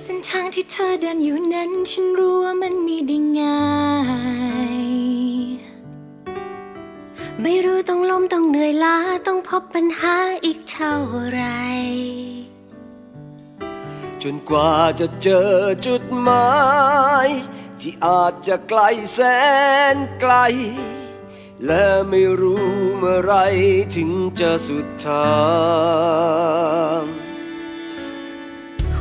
เส้นทางที่เธอเดินอยู่นั้น ฉันรู้ว่ามันมีได้ง่าย ไม่รู้ต้องล้มต้องเหนื่อยล้า ต้องพบปัญหาอีกเท่าไร จนกว่าจะเจอจุดหมาย ที่อาจจะไกลแสนไกล และไม่รู้เมื่อไรถึงจะสุดทาง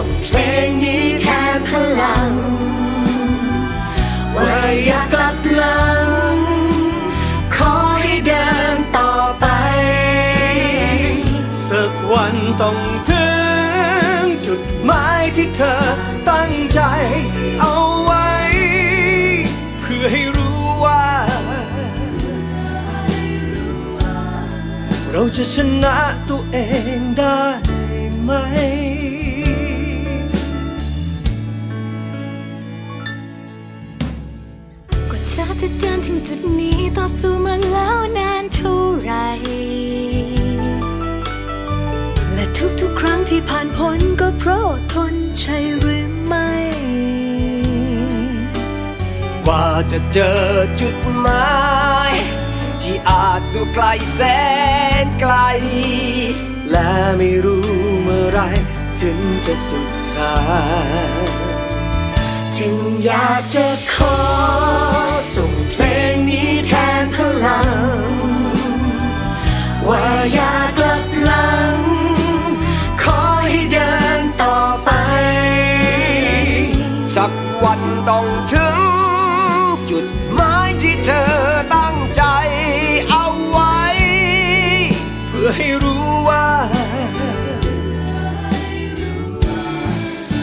ส่งเพลงนี้แทนพลัง ว่าอยากกลับหลัง ขอให้เดินต่อไป สักวันต้องถึง จุดหมายที่เธอตั้งใจเอาไว้ เพื่อให้รู้ว่า เราจะชนะตัวเอง จะเดินถึงจุดนี้ต่อสู้มาแล้วนานเท่าไร และทุกๆครั้งที่ผ่านพ้นก็เพราะทนใช่หรือไม่ กว่าจะเจอจุดหมาย ที่อาจดูไกลแสนไกล และไม่รู้เมื่อไรถึงจะสุดทาง จึงอยากจะขอส่งเพลงนี้แทนพลัง ว่าอยากกลับหลัง ขอให้เดินต่อไป สักวันต้องถึง จุดหมายที่เธอตั้งใจเอาไว้ เพื่อให้รู้ว่า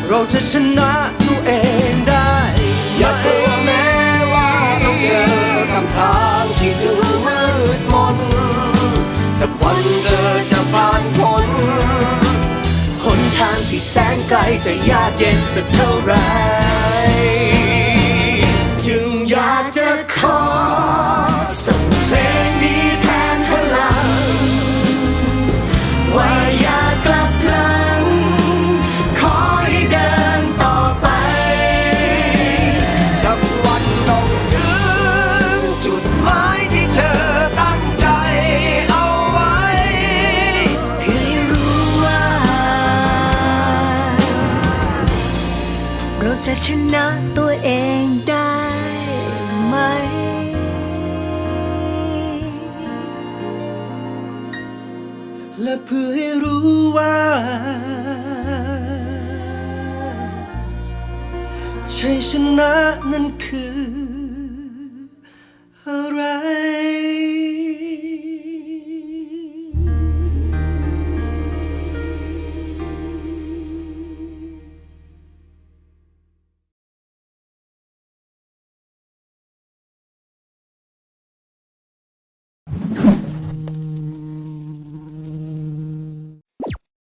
เราจะชนะตัวเอง ทางที่ดูมืดมน สักวันเธอจะผ่านพ้นหนทางที่แสนไกลจะยากเย็นสักเท่าไร ชนะตัวเองได้ไหม และเพื่อให้รู้ว่า ชัยชนะนั้นคืออะไร